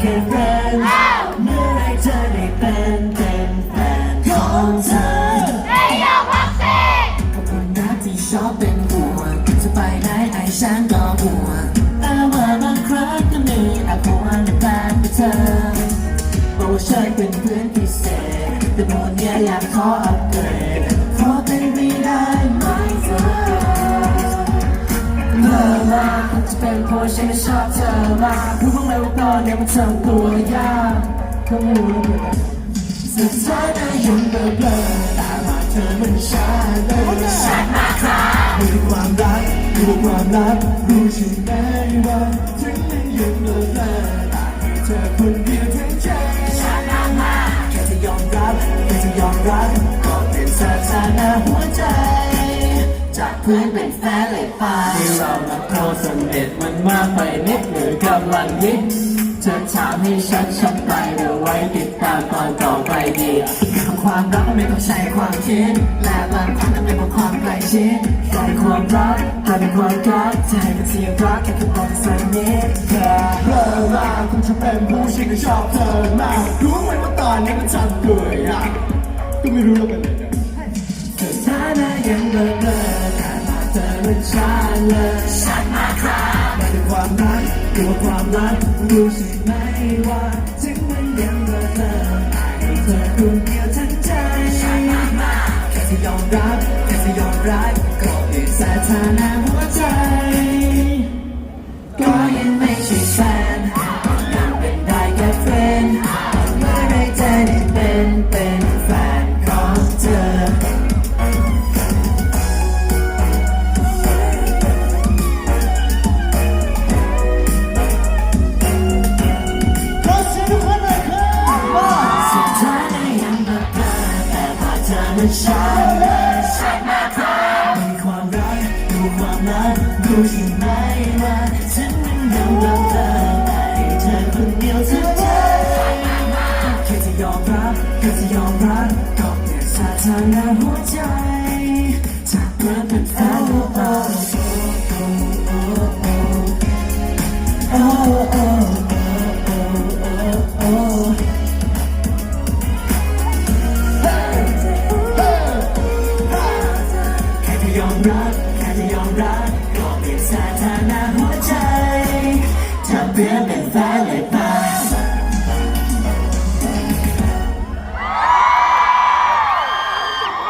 เป็นได้แค่เพื่อนเมื่อไรเธอได้เป็นเป็นแฟนของเธอขอบคุณนะที่ชอบเป็นห่วงจะไปไหนไอ้ฉันก็ห่วงแต่ว่าบางครั้งก็มีอาการในการไปเธอบอกว่าฉันเป็นเพื่อนพิเศษแต่โมนเนี่อยากขออัปเกรด จะเป็นเพราะฉันไม่ชอบเธอมากรู้บ้างไหมว่าตอนนี้มันทำตัวยากก็ไม่รู้เหมือนกันสุดท้ายได้ยินเบลอเบลอตามมาเธอมันช้าเลยชัดมาครับมีความรักดูความรักรู้ใช่ไหมว่าถึงมันยังเบลอเบลอตาเธอคนเดียว พื่อนเป็นแฟนเลยไปที่เรานับเขาสำเร็จมันมากไปนิดหรือกำลังนิดเธอถามให้ชัดชัดไปเดี๋ยวไว้ติดตามตอนต่อไปดีความรักมันไม่ต้องใช้ความคิดและบางครั้งก็เป็นความใกล้ชิดกลายความรักกลายเป็นความรักใจเป็นเสียงรักแค่คือต้องสักนิดเธอเริ่มาคุณจะเป็นผู้ชิงที่ชอบเธอมากรู้ไหมว่าตอนนี้มันทำตัวอยากก็ไม่รู้แล้วกันเลยสถานะยังเบลอเบลอแต่ม เป็นชาเลยชันมาครับมันเป็นความรักตัวความรักรู้ใช่ไหมว่าถึงมันยังเบลอเธอให้เธอคนเดียวทั้งใจ อเธอมันช้าเลยชัดมากครับมีความรักดูความรักดูใช่ไหมว่าฉันยังยังเบลอแต่ให้เธอคนเดียวทั้งใจแค่จะยอมรับก็จะยอมรับก็เป็นสถานะหัวใจ